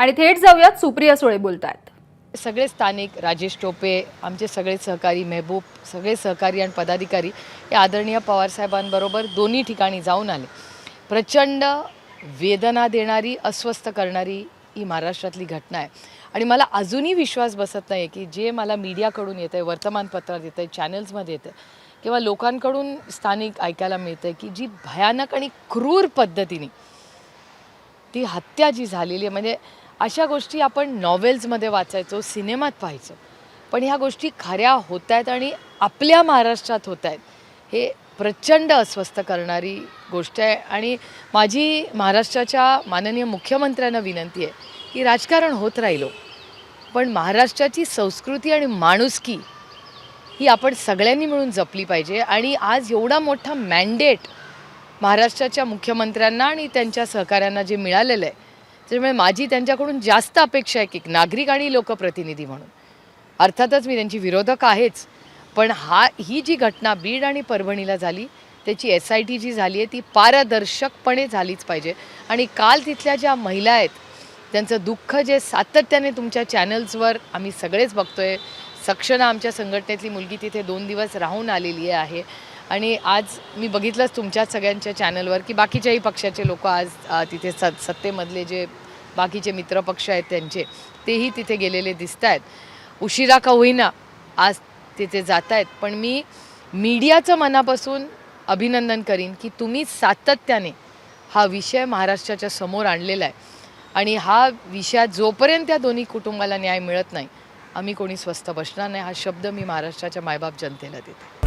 आणि थेट जाऊयात सुप्रिया सुळे बोलतात सगळे स्थानिक राजेश टोपे आमचे सगळे सहकारी मेहबूब सगळे सहकारी आणि पदाधिकारी हे आदरणीय पवारसाहेबांबरोबर दोन्ही ठिकाणी जाऊन आले. प्रचंड वेदना देणारी अस्वस्थ करणारी ही महाराष्ट्रातली घटना आहे. आणि मला अजूनही विश्वास बसत नाही की जे मला मीडियाकडून येतं आहे वर्तमानपत्रात येतं आहे चॅनल्समध्ये येतं आहे किंवा लोकांकडून स्थानिक ऐकायला मिळतं आहे की जी भयानक आणि क्रूर पद्धतीने ती हत्या जी झालेली आहे. म्हणजे अशा गोष्टी आपण नॉवेल्समध्ये वाचायचो सिनेमात पाहायचो. पण ह्या गोष्टी खऱ्या होत आहेत आणि आपल्या महाराष्ट्रात होत आहेत हे प्रचंड अस्वस्थ करणारी गोष्ट आहे आणि माझी महाराष्ट्राच्या माननीय मुख्यमंत्र्यांना विनंती आहे की राजकारण होत राहिलो पण महाराष्ट्राची संस्कृती आणि माणुसकी ही आपण सगळ्यांनी मिळून जपली पाहिजे आणि आज एवढा मोठा मॅन्डेट महाराष्ट्राच्या मुख्यमंत्र्यांना आणि त्यांच्या सहकाऱ्यांना जे मिळालेलं आहे त्यामुळे माझी त्यांच्याकडून जास्त अपेक्षा आहे की नागरिक आणि लोकप्रतिनिधी म्हणून. अर्थातच मी त्यांची विरोधक आहेच. पण हा ही जी घटना बीड आणि परभणीला झाली त्याची एस आय टी जी झाली आहे ती पारदर्शकपणे झालीच पाहिजे. आणि काल तिथल्या ज्या महिला आहेत त्यांचं दुःख जे सातत्याने तुमच्या चॅनल्सवर आम्ही सगळेच बघतोय. सक्षना आमच्या संघटनेतली मुलगी तिथे दोन दिवस राहून आलेली आहे. आणि आज मी बघितलंच तुमच्याच सगळ्यांच्या चॅनलवर की बाकीच्याही पक्षाचे लोक आज तिथे स सत्तेमधले जे बाकीचे मित्रपक्ष आहेत त्यांचे तेही तिथे गेलेले दिसत आहेत उशिरा का होईना आज तिथे जात आहेत पण मी मीडियाचं मनापासून अभिनंदन करीन की तुम्ही सातत्याने हा विषय महाराष्ट्राच्या समोर आणलेला आहे. आणि हा विषयात जोपर्यंत त्या दोन्ही कुटुंबाला न्याय मिळत नाही आम्ही कोणी स्वस्थ बसणार नाही हा शब्द मी महाराष्ट्राच्या मायबाप जनतेला देते.